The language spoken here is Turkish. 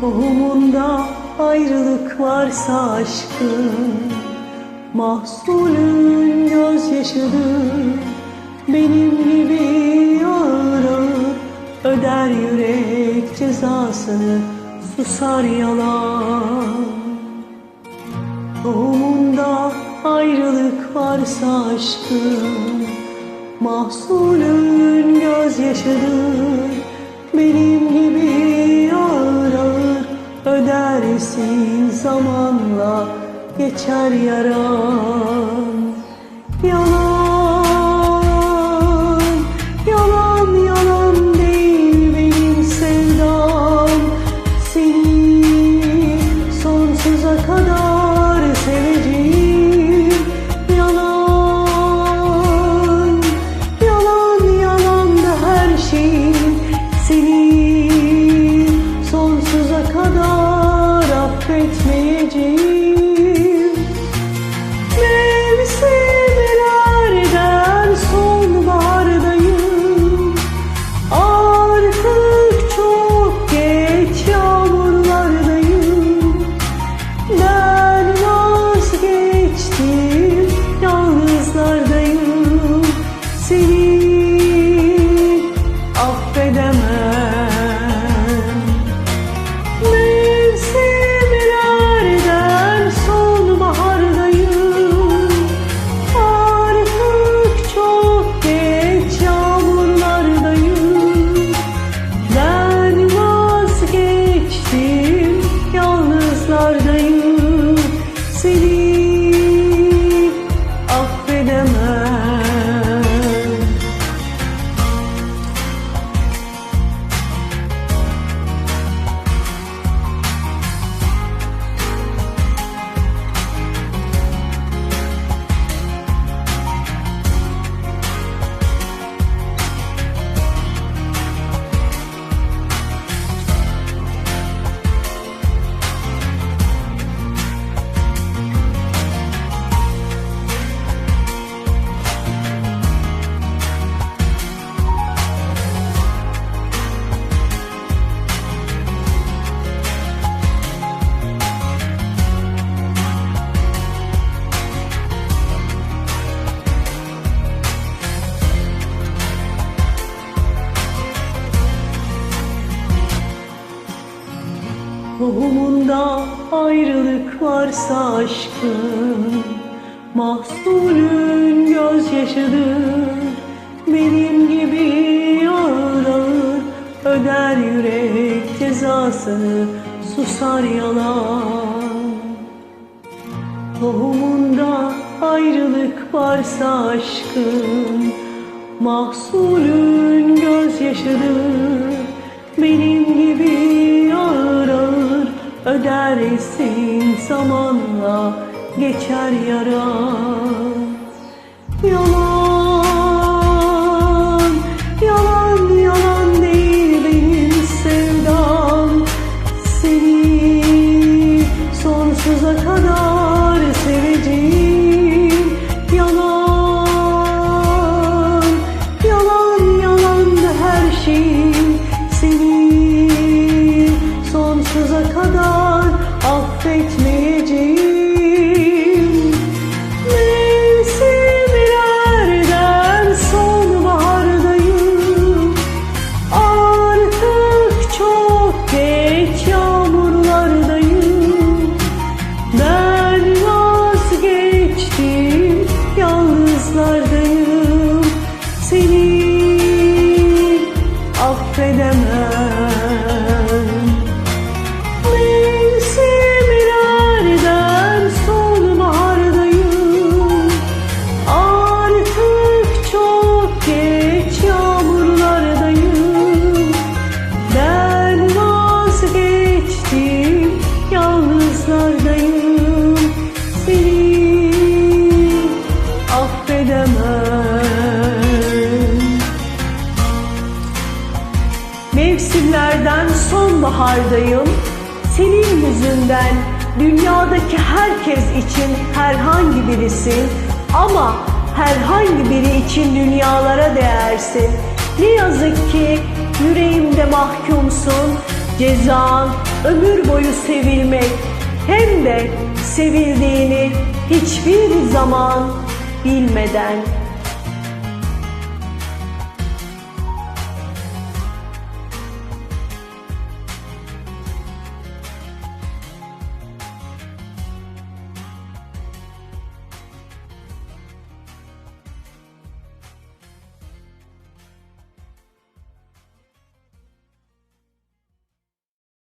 Tohumunda ayrılık varsa aşkın Mahsulün gözyaşıdır. Benim gibi ağır Öder yürek cezasını Susar yalan. Tohumunda ayrılık varsa aşkın Mahsulün gözyaşıdır. Benim gibi Ödersin zamanla geçer yaran Yalan, Tohumunda ayrılık varsa aşkın Mahsulün gözyaşıdır. Benim gibi ağır ağır Öder yürek cezasını Susar yalan. Tohumunda ayrılık varsa aşkın Mahsulün gözyaşıdır. Benim gibi ağır Ödersin zamanla geçer yaran Yalan, affedemem sonbahardayım Senin yüzünden dünyadaki herkes için herhangi birisi Ama herhangi biri için dünyalara değersin. Ne yazık ki yüreğimde mahkumsun. Cezan ömür boyu sevilmek hem de sevildiğini hiçbir zaman bilmeden